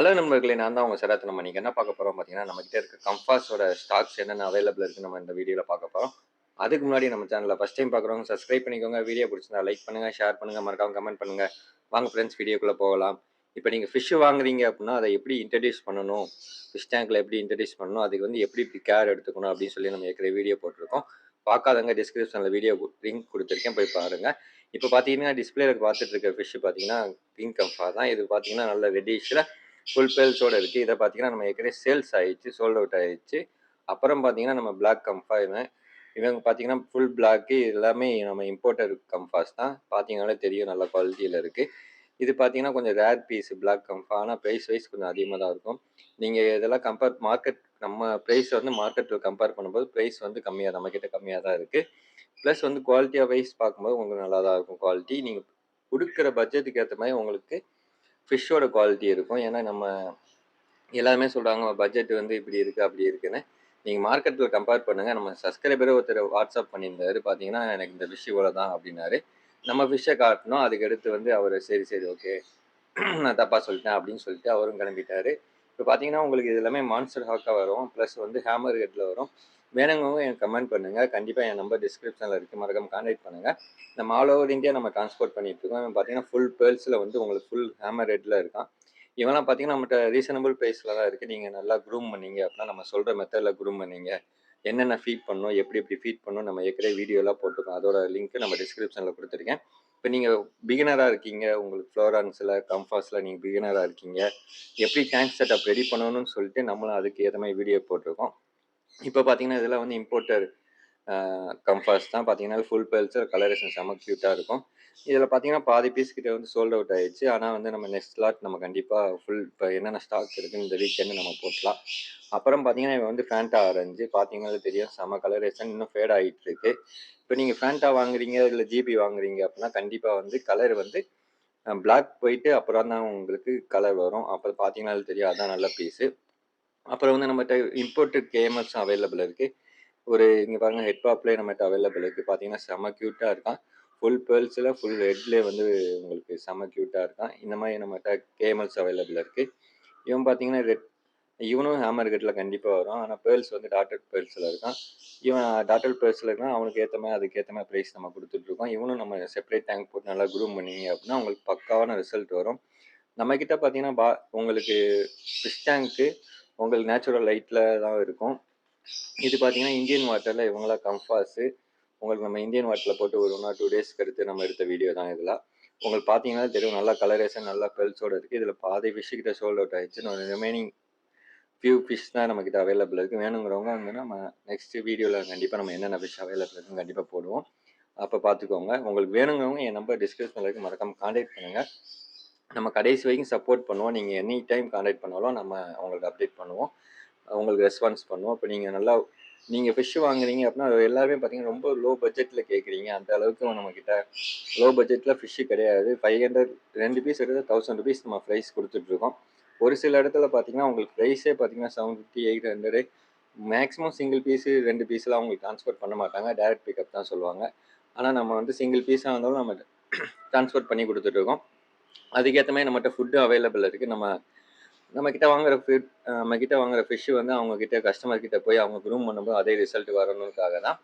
Hello நண்பர்களே! நான் தான் உங்க சரத். நம்ம நீங்கள் என்ன பார்க்க போகிறோம் பார்த்தீங்கன்னா, நம்மகிட்ட இருக்க கம்ஃபாஸோட ஸ்டாக்ஸ் என்னென்ன அவைலபிள் இருக்குது நம்ம இந்த வீடியோவில் பார்க்க போகிறோம் அதுக்கு முன்னாடி நம்ம சேனலில் ஃபஸ்ட் டைம் பார்க்குறவங்க சப்ஸ்கிரைப் பண்ணிக்கோங்க. வீடியோ பிடிச்சிருந்தா லைக் பண்ணுங்கள் ஷேர் பண்ணுங்கள் மறக்காம கமெண்ட் பண்ணுங்கள் வாங்க ஃப்ரெண்ட்ஸ் வீடியோக்குள்ளே போகலாம். இப்போ நீங்கள் ஃபிஷ் வாங்குறீங்க அப்படின்னா, அதை எப்படி இன்ட்ரடியூஸ் பண்ணணும்? ஃபிஷ் டேங்க்கில் எப்படி இன்ட்ரடியூஸ் பண்ணணும்? அதுக்கு வந்து எப்படி இப்படி கேர் எடுத்துக்கணும்? அப்படின்னு சொல்லி நம்ம ஏற்கனவே வீடியோ போட்டிருக்கோம். பார்க்காதவங்க டிஸ்கிரிப்ஷனில் வீடியோ லிங்க் கொடுத்துருக்கேன் போய் பாருங்கள் இப்போ பார்த்தீங்கன்னா, டிஸ்பிளேயில் பார்த்துட்டு இருக்க ஃபிஷ் பார்த்தீங்கன்னா, கிங் கம்ஃபா தான். இது பார்த்தீங்கன்னா, நல்ல ரெட்டிஷில் ஃபுல் பேல்ஸோடு இருக்குது இதை பார்த்தீங்கன்னா, நம்ம ஏற்கனவே சேல்ஸ் ஆகிடுச்சு சோல்ட் அவுட் ஆகிடுச்சு அப்புறம் பார்த்தீங்கன்னா, நம்ம பிளாக் கம்ஃபா இவன். இவங்க பார்த்தீங்கன்னா, ஃபுல் பிளாக்கு எல்லாமே நம்ம இம்போர்ட்டர் கம்ஃபாஸ் தான். பார்த்தீங்கனாலே தெரியும் நல்ல குவாலிட்டியில் இருக்குது இது பார்த்தீங்கன்னா, கொஞ்சம் ரேர் பீஸ் பிளாக் கம்ஃபா. ஆனால் ப்ரைஸ் வைஸ் கொஞ்சம் அதிகமாக தான் இருக்கும். நீங்கள் இதெல்லாம் கம்பேர் மார்க்கெட் நம்ம ப்ரைஸ் வந்து மார்க்கெட்டில் கம்பேர் பண்ணும்போது ப்ரைஸ் வந்து கம்மியாக நம்மக்கிட்ட கம்மியாக தான் இருக்குது ப்ளஸ் வந்து குவாலிட்டியாக வைஸ் பார்க்கும்போது உங்களுக்கு நல்லா தான் இருக்கும் குவாலிட்டி. நீங்கள் கொடுக்குற பட்ஜெட்டுக்கு ஏற்ற மாதிரி உங்களுக்கு ஃபிஷ்ஷோட குவாலிட்டி இருக்கும். ஏன்னா நம்ம எல்லாருமே சொல்கிறாங்க பட்ஜெட் வந்து இப்படி இருக்குது அப்படி இருக்குன்னு. நீங்கள் மார்க்கெட்டில் கம்பேர் பண்ணுங்கள் நம்ம சப்ஸ்கிரைபரே ஒருத்தர் வாட்ஸ்அப் பண்ணியிருந்தாரு. பார்த்தீங்கன்னா, எனக்கு இந்த ஃபிஷ் இவ்வளோ தான் அப்படின்னாரு. நம்ம ஃபிஷ்ஷை காட்டினோம் அதுக்கடுத்து வந்து அவர் சரி, சரி ஓகே. நான் தப்பாக சொல்லிட்டேன் அப்படின்னு சொல்லிட்டு அவரும் கிளம்பிட்டாரு. இப்போ பார்த்தீங்கன்னா, உங்களுக்கு இது எல்லாமே மான்ஸ்டர் ஹாக்காக வரும். ப்ளஸ் வந்து ஹேமர் ஹெட்டில் வரும். வேணுங்கவங்க எனக்கு கமெண்ட் பண்ணுங்க. கண்டிப்பாக என் நம்பர் டிஸ்கிரிப்ஷனில் இருக்குது மறக்காம கான்டாக்ட் பண்ணுங்கள் நம்ம ஆல் ஓவர் இந்தியா நம்ம டிரான்ஸ்போர்ட் பண்ணிட்டு இருக்கோம். இவன் பார்த்தீங்கன்னா, ஃபுல் பேர்ஸில் வந்து உங்களுக்கு ஃபுல் ஹேமர் ரெட்டில் இருக்கான். இவெல்லாம் பார்த்தீங்கன்னா, நம்மகிட்ட ரீசனபிள் ப்ரைஸில் தான் இருக்குது நீங்கள் நல்லா க்ரூம் பண்ணீங்க அப்படின்னா, நம்ம சொல்கிற மெத்தடில் க்ரூம் பண்ணீங்க. என்னென்ன ஃபீட் பண்ணணும்? எப்படி எப்படி ஃபீட் பண்ணணும்? நம்ம ஏற்கனவே வீடியோலாம் போட்டிருக்கோம். அதோட லிங்க் நம்ம டிஸ்கிரிப்ஷனில் கொடுத்துருக்கேன் இப்போ நீங்கள் பிகினராக இருக்கீங்க. உங்களுக்கு ஃப்ளோரான்ஸில் கம்ஃபாஸில் நீங்கள் பிகினராக இருக்கீங்க. எப்படி டேங்க் செட்டப் ரெடி பண்ணணும்னு சொல்லிட்டு நம்மளும் அதுக்கு ஏற்ற மாதிரி வீடியோ போட்டிருக்கோம். இப்போ பார்த்தீங்கன்னா, இதெல்லாம் வந்து இம்போர்ட்டர் கம்ஃபர்ஸ் தான். பார்த்தீங்கன்னா, ஃபுல் பெர்ல்ஸ் கலரேஷன் செம க்யூட்டாக இருக்கும். இதில் பார்த்தீங்கன்னா, பாதி பீஸ் கிட்டே வந்து சோல்ட் அவுட் ஆயிடுச்சு. ஆனால் வந்து நம்ம நெக்ஸ்ட் லாட் நம்ம கண்டிப்பாக ஃபுல் இப்போ என்னென்ன ஸ்டாக் இருக்குன்னு இந்த வீக்கெண்டு நம்ம போட்டலாம் அப்புறம் பார்த்தீங்கன்னா, இவன் வந்து ஃபேண்டா ஆரஞ்சு. பார்த்தீங்கன்னா தெரியும் செம கலரேஷன் இன்னும் ஃபேட் ஆகிட்டு இருக்கு. இப்போ நீங்கள் ஃபேண்டா வாங்குறீங்க, இல்லை ஜிபி வாங்குறீங்க அப்படின்னா, கண்டிப்பாக வந்து கலர் வந்து பிளாக் போயிட்டு அப்புறம் தான் உங்களுக்கு கலர் வரும். அப்போ பார்த்தீங்கனாலே தெரியும். அதான் நல்ல பீஸு. அப்புறம் வந்து நம்மகிட்ட இம்போர்ட்டட் கேஎம்எஃப்ஸும் அவைலபிள் இருக்கு. ஒரு இங்கே பாருங்க ஹெட் பாப்லேயே நம்மகிட்ட அவைலபிள் இருக்கு. பார்த்தீங்கன்னா, செம க்யூட்டாக இருக்கான். ஃபுல் பேர்ல்ஸில் ஃபுல் ஹெட்லேயே வந்து உங்களுக்கு செம க்யூட்டாக இருக்கான். இந்த மாதிரி நம்மகிட்ட கேமல்ஸ் அவைலபிள் இருக்கு. இவன் பார்த்தீங்கன்னா, ரெட் இவனும் ஹேமர் கட்டில் கண்டிப்பாக வரும். ஆனால் பேர்ல்ஸ் வந்து டாட்டட் பேர்ல்ஸில் இருக்கான். இவன் டாட்டட் பெர்ல்ஸ்ல இருக்கான். அவனுக்கு ஏற்ற மாதிரி அதுக்கேற்ற மாதிரி ப்ரைஸ் நம்ம கொடுத்துட்ருக்கோம் இவனும் நம்ம செப்பரேட் டேங்க் போட்டு நல்லா குரூம் பண்ணிங்க அப்படின்னா, உங்களுக்கு பக்காவான ரிசல்ட் வரும். நம்மக்கிட்ட பார்த்தீங்கன்னா, பா உங்களுக்கு ஃபிஷ் டேங்க்கு உங்களுக்கு நேச்சுரல் லைட்டில் தான் இருக்கும். இது பார்த்தீங்கன்னா, இந்தியன் வாட்டரில் இவங்களாம் கம்ஃபாஸு. உங்களுக்கு நம்ம இந்தியன் வாட்டரில் போட்டு ஒரு 1 ஆர் 2 டேஸ்க்கு அடுத்து நம்ம எடுத்த வீடியோ தான் இதெல்லாம். உங்களுக்கு பார்த்தீங்கன்னா தெரியும். நல்லா கலரேஷன் நல்லா பெல்ஸோடு இருக்குது இதில் பாதி ஃபிஷ் கிட்ட சோல்ட் அவுட் ஆயிடுச்சு. இன்னும் ரிமைனிங் ஃபியூ ஃபிஷ் தான் நம்மக்கிட்ட அவைலபிள் இருக்குது வேணுங்கிறவங்க வந்து நம்ம நெக்ஸ்ட் வீடியோவில் கண்டிப்பாக நம்ம என்னென்ன ஃபிஷ் அவைலபிள் இருக்குன்னு கண்டிப்பாக போடுவோம். அப்போ பார்த்துக்கோங்க. உங்களுக்கு வேணுங்கிறவங்க என் நம்பர் டிஸ்கிரிப்ஷனில் இருக்குது மறக்காமல் கான்டாக்ட் பண்ணுங்கள் நம்ம கடைசி வரைக்கும் சப்போர்ட் பண்ணுவோம். நீங்கள் எனி டைம் கான்டாக்ட் பண்ணாலும் நம்ம அவங்களுக்கு அப்டேட் பண்ணுவோம். அவங்களுக்கு ரெஸ்பான்ஸ் பண்ணுவோம். இப்போ நீங்கள் நல்லா நீங்கள் ஃபிஷ் வாங்குறீங்க அப்படின்னா, எல்லாருமே பார்த்தீங்கன்னா, ரொம்ப லோ பட்ஜெட்டில் கேட்குறீங்க. அந்த அளவுக்கு நம்மக்கிட்ட லோ பட்ஜெட்டில் ஃபிஷ்ஷு கிடையாது. 500 2 பீஸ் எடுத்து தௌசண்ட் ருபீஸ் நம்ம ப்ரைஸ் கொடுத்துட்ருக்கோம் ஒரு சில இடத்துல பார்த்தீங்கன்னா, உங்களுக்கு ப்ரைஸே பார்த்தீங்கன்னா 750, 800 மேக்ஸிமம் சிங்கிள் பீஸு ரெண்டு பீஸ்லாம் அவங்களுக்கு ட்ரான்ஸ்போர்ட் பண்ண மாட்டாங்க. டேரக்ட் பிக்கப் தான் சொல்லுவாங்க. ஆனால் நம்ம வந்து சிங்கிள் பீஸாக இருந்தாலும் நம்ம ட்ரான்ஸ்போர்ட் பண்ணி கொடுத்துட்ருக்கோம் அதுக்கேற்ற மாதிரி நம்மகிட்ட ஃபுட்டு அவைலபிள் இருக்குது நம்ம நம்மகிட்ட வாங்குற ஃபுட் நம்மக்கிட்ட நம்மகிட்ட வாங்குற ஃபிஷ் வந்து அவங்க கிட்ட கஸ்டமர் கிட்ட போய் அவங்க க்ரூம் பண்ணும்போது அதே ரிசல்ட் வரணுக்காக தான்,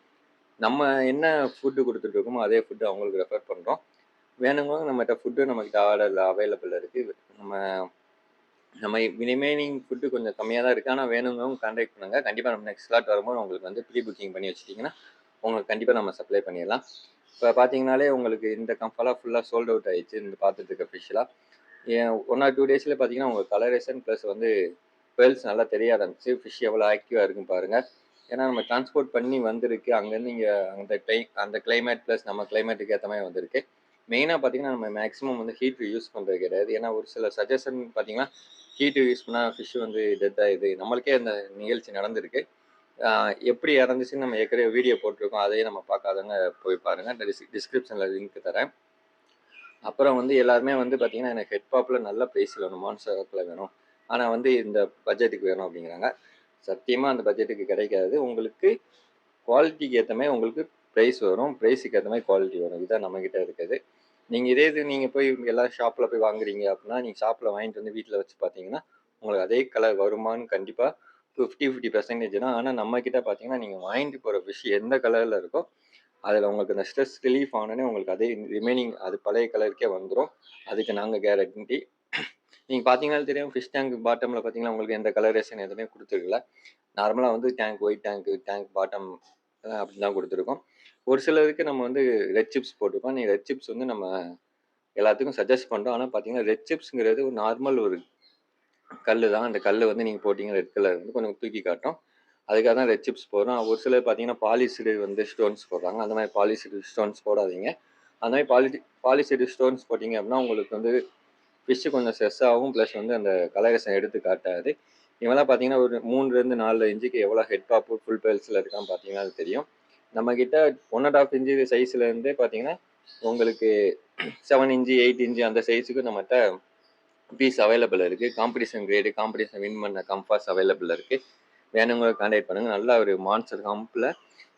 நம்ம என்ன ஃபுட்டு கொடுத்துட்ருக்கோமோ அதே ஃபுட்டு அவங்களுக்கு ரெஃபர் பண்ணுறோம் வேணுங்கிறவங்க நம்மகிட்ட ஃபுட்டு நம்மகிட்ட ஆர்டரில் அவைலபிள் இருக்குது நம்ம நம்ம ரிமைனிங் ஃபுட்டு கொஞ்சம் கம்மியாக தான் இருக்குது ஆனால் வேணுங்கிறவங்க கான்டாக்ட் பண்ணுங்கள் கண்டிப்பாக நம்ம நெக்ஸ்ட் லாட் வரும்போது உங்களுக்கு வந்து ப்ரீ புக்கிங் பண்ணி வச்சுட்டிங்கன்னா உங்களுக்கு கண்டிப்பாக நம்ம சப்ளை பண்ணிடலாம். இப்போ பார்த்தீங்கனாலே உங்களுக்கு இந்த கம்ஃபாலாம் ஃபுல்லாக சோல்ட் அவுட் ஆயிடுச்சு. இந்த பார்த்துட்டு ஃபிஷ்லாம். ஏன் ஒன் ஆர் டூ டேஸில் பார்த்தீங்கன்னா, உங்கள் கலரேஷன் ப்ளஸ் வந்து பேர்ல்ஸ் நல்லா தெரிய ஆரம்பிச்சு. ஃபிஷ் எவ்வளோ ஆக்டிவாக இருக்கும் பாருங்கள் ஏன்னா நம்ம டிரான்ஸ்போர்ட் பண்ணி வந்திருக்கு. அங்கேருந்து இங்கே அந்த கிளை அந்த கிளைமேட் ப்ளஸ் நம்ம கிளைமேட்டுக்கு ஏற்ற மாதிரி வந்திருக்கு. மெயினாக பார்த்தீங்கன்னா, நம்ம மேக்ஸிமம் வந்து ஹீட் யூஸ் பண்ணுறது கிடையாது. ஏன்னா ஒரு சில சஜஷன் பார்த்தீங்கன்னா, ஹீட்டு யூஸ் பண்ணால் ஃபிஷ் வந்து டெத் ஆகுது நம்மளுக்கே அந்த நிகழ்ச்சி நடந்திருக்கு. எப்படி இறந்துச்சுன்னு நம்ம ஏற்கனவே வீடியோ போட்டிருக்கோம். அதையும் நம்ம பார்க்காதவங்க போய் பாருங்க. டிஸ் டிஸ்கிரிப்ஷன்ல லிங்க் தரேன். அப்புறம் வந்து எல்லாருமே வந்து பார்த்தீங்கன்னா, எனக்கு ஹெட் நல்ல ப்ரைஸ் வேணும். மான்ஸ்டர் வேணும். ஆனால் வந்து இந்த பட்ஜெட்டுக்கு வேணும் அப்படிங்கிறாங்க. சத்தியமாக அந்த பட்ஜெட்டுக்கு கிடைக்காது. உங்களுக்கு குவாலிட்டிக்கு ஏற்ற மாதிரி உங்களுக்கு ப்ரைஸ் வரும். ப்ரைஸுக்கு ஏற்ற மாதிரி குவாலிட்டி வரும். இதுதான் நம்மக்கிட்ட இருக்குது. நீங்கள் இதே இது நீங்கள் போய் எல்லா ஷாப்பில் போய் வாங்குறீங்க அப்படின்னா, நீங்கள் ஷாப்பில் வாங்கிட்டு வந்து வீட்டில் வச்சு பார்த்தீங்கன்னா, உங்களுக்கு அதே கலர் வருமான்னு கண்டிப்பாக ஃபிஃப்டி ஃபிஃப்டி பர்சன்டேஜ் தான். ஆனால் நம்மக்கிட்ட பார்த்தீங்கன்னா நீங்கள் வாங்கிட்டு போகிற ஃபிஷ் எந்த கலரில் இருக்கோ அதில் உங்களுக்கு அந்த ஸ்ட்ரெஸ் ரிலீஃப் ஆனோடனே உங்களுக்கு அதே ரிமைனிங் அது பழைய கலருக்கே வந்துடும் அதுக்கு நாங்கள் கேரண்டி நீங்கள் பார்த்தீங்கன்னா தெரியும் ஃபிஷ் டேங்க் பாட்டமில் பார்த்தீங்கன்னா உங்களுக்கு எந்த கலரேஷன் எதுவுமே கொடுத்துருக்கல. நார்மலாக வந்து tank white tank tank bottom அப்படி தான் கொடுத்துருக்கோம். ஒரு சிலருக்கு நம்ம வந்து ரெட் சிப்ஸ் போட்டிருக்கோம். நீங்கள் ரெட் சிப்ஸ் வந்து நம்ம எல்லாத்துக்கும் சஜஸ்ட் பண்ணுறோம் ஆனால் பார்த்தீங்கன்னா ரெட் சிப்ஸுங்கிறது ஒரு நார்மல் ஒரு கல் தான். அந்த கல் வந்து நீங்கள் போட்டிங்கன்னா ரெட் கலர் வந்து கொஞ்சம் தூக்கி காட்டும். அதுக்காக தான் ரெட் சிப்ஸ் போடுறோம். ஒரு சிலர் பார்த்தீங்கன்னா பாலிசிடு வந்து ஸ்டோன்ஸ் போடுறாங்க. அந்த மாதிரி பாலிசிடு ஸ்டோன்ஸ் போடாதீங்க. அந்த மாதிரி பாலி பாலிசிடு ஸ்டோன்ஸ் போட்டிங்க அப்படின்னா உங்களுக்கு வந்து ஃபிஷ்ஷு கொஞ்சம் ஸ்ட்ரெஸ் ஆகும். ப்ளஸ் வந்து அந்த கலரேஷன் எடுத்து காட்டாது. இவெல்லாம் பார்த்தீங்கன்னா ஒரு மூணுலேருந்து நாலு இன்ச்சுக்கு எவ்வளோ ஹெட் பாப்பு ஃபுல் பேல்ஸில் இருக்கான்னு பார்த்தீங்கன்னா அது தெரியும். நம்மக்கிட்ட ஒன் அண்ட் ஆஃப் இன்ச்சு சைஸ்லேருந்தே பார்த்தீங்கன்னா உங்களுக்கு செவன் இன்ச்சு எயிட் இன்ச்சு அந்த சைஸுக்கு நம்மகிட்ட பீஸ் அவைலபிள் இருக்குது காம்படிஷன் கிரேடு காம்படிஷன் வின் பண்ண கம்ஃபாஸ் அவைலபிள் இருக்குது வேணுங்க கான்டாக்ட் பண்ணுங்கள் நல்ல ஒரு மான்ஸ்டர் காம்பில்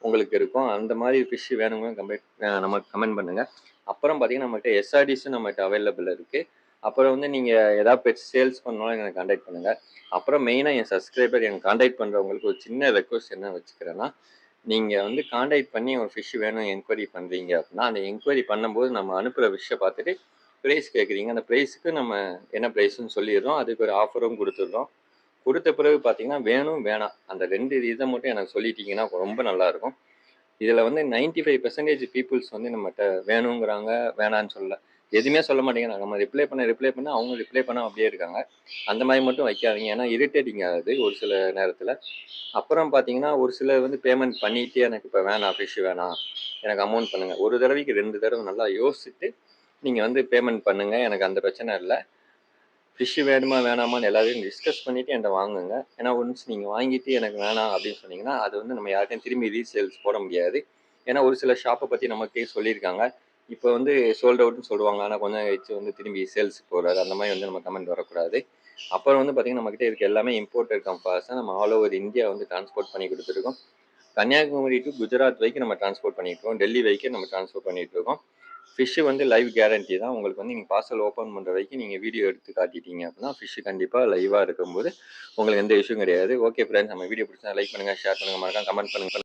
உங்களுக்கு இருக்கும். அந்த மாதிரி ஃபிஷ் வேணுங்க கம்பெட் நம்ம கமெண்ட் பண்ணுங்கள் அப்புறம் பார்த்தீங்கன்னா நம்மகிட்ட எஸ்ஆர்டிஸும் நம்மகிட்ட அவைலபிள் இருக்குது அப்புறம் வந்து நீங்கள் எதாவது பெட் சேல்ஸ் பண்ணாலும் எனக்கு கான்டாக்ட் பண்ணுங்கள் அப்புறம் மெயினாக என் சப்ஸ்கிரைபர் எனக்கு கான்டாக்ட் பண்ணுறவங்களுக்கு ஒரு சின்ன ரெக்வஸ்ட் என்ன வச்சுக்கிறேன்னா நீங்கள் வந்து கான்டாக்ட் பண்ணி ஒரு ஃபிஷ் வேணும் என்கொயரி பண்ணுறீங்க அப்படின்னா அந்த என்கொயரி பண்ணும்போது நம்ம அனுப்புகிற ஃபிஷ்ஷை பார்த்துட்டு ப்ரைஸ் கேட்குறீங்க அந்த ப்ரைஸுக்கு நம்ம என்ன ப்ரைஸ்னு சொல்லிடுறோம். அதுக்கு ஒரு ஆஃபரும் கொடுத்துட்றோம். கொடுத்த பிறகு பார்த்தீங்கன்னா வேணும் வேணாம். அந்த ரெண்டு இதை மட்டும் எனக்கு சொல்லிட்டீங்கன்னா ரொம்ப நல்லாயிருக்கும் இதில் வந்து நைன்டி ஃபைவ் பர்சன்டேஜ் பீப்புள்ஸ் வந்து நம்மகிட்ட வேணுங்கிறாங்க வேணான்னு சொல்லலை. எதுவுமே சொல்ல மாட்டேங்கிறாங்க. நம்ம ரிப்ளை பண்ண ரிப்ளை பண்ண அவங்க ரிப்ளை பண்ண அப்படியே இருக்காங்க. அந்த மாதிரி மட்டும் வைக்காதீங்க. ஏன்னா இரிட்டேட்டிங் ஆகுது ஒரு சில நேரத்தில். அப்புறம் பார்த்தீங்கன்னா ஒரு சிலர் வந்து பேமெண்ட் பண்ணிவிட்டு எனக்கு இப்போ வேணாம் ஃபிஷ் வேணாம். எனக்கு அமௌண்ட் பண்ணுங்கள் ஒரு தடவைக்கு ரெண்டு தடவை நல்லா யோசிச்சுட்டு நீங்கள் வந்து பேமெண்ட் பண்ணுங்கள் எனக்கு அந்த பிரச்சனை இல்லை. ஃபிஷ்ஷு வேணுமா வேணாமான்னு எல்லாத்தையும் டிஸ்கஸ் பண்ணிவிட்டு என்கிட்ட வாங்குங்க. ஏன்னா ஒன்ஸ் நீங்கள் வாங்கிட்டு எனக்கு வேணாம் அப்படின்னு சொன்னீங்கன்னா அது வந்து நம்ம யார்கிட்டையும் திரும்பி ரீசேல்ஸ் போட முடியாது. ஏன்னா ஒரு சில ஷாப்பை பற்றி நமக்கே சொல்லியிருக்காங்க. இப்போ வந்து சோல்ட் அவுட்னு சொல்லுவாங்க. ஆனால் கொஞ்சம் கழிச்சு வந்து திரும்பி சேல்ஸ் போகிறாரு அந்த மாதிரி வந்து நம்ம கமெண்ட் வரக்கூடாது. அப்புறம் வந்து பார்த்திங்கன்னா நம்மக்கிட்ட இருக்க எல்லாமே இம்போர்ட்டட் கம்பாஸை நம்ம ஆல் ஓவர் இந்தியா வந்து டிரான்ஸ்போர்ட் பண்ணி கொடுத்துருக்கோம். கன்னியாகுமரி டு குஜராத் வரைக்கும் நம்ம டிரான்ஸ்போர்ட் பண்ணிட்டு இருக்கோம். டெல்லி வரைக்கும் நம்ம டிரான்ஸ்போர்ட் பண்ணிட்டு இருக்கோம். ஃபிஷ்ஷு வந்து லைவ் கேரண்டி தான். உங்களுக்கு வந்து நீங்கள் பார்சல் ஓப்பன் பண்ணுற வரைக்கும் நீங்கள் வீடியோ எடுத்து காட்டிட்டீங்க அப்படின்னா ஃபிஷ்ஷு கண்டிப்பாக லைவாக இருக்கும்போது உங்களுக்கு எந்த இஷ்யூ கிடையாது. ஓகே ஃப்ரெண்ட்ஸ் நம்ம வீடியோ பிடிச்சா லைக் பண்ணுங்கள் ஷேர் பண்ணுங்கள் மறக்காம கமெண்ட் பண்ணுங்கள்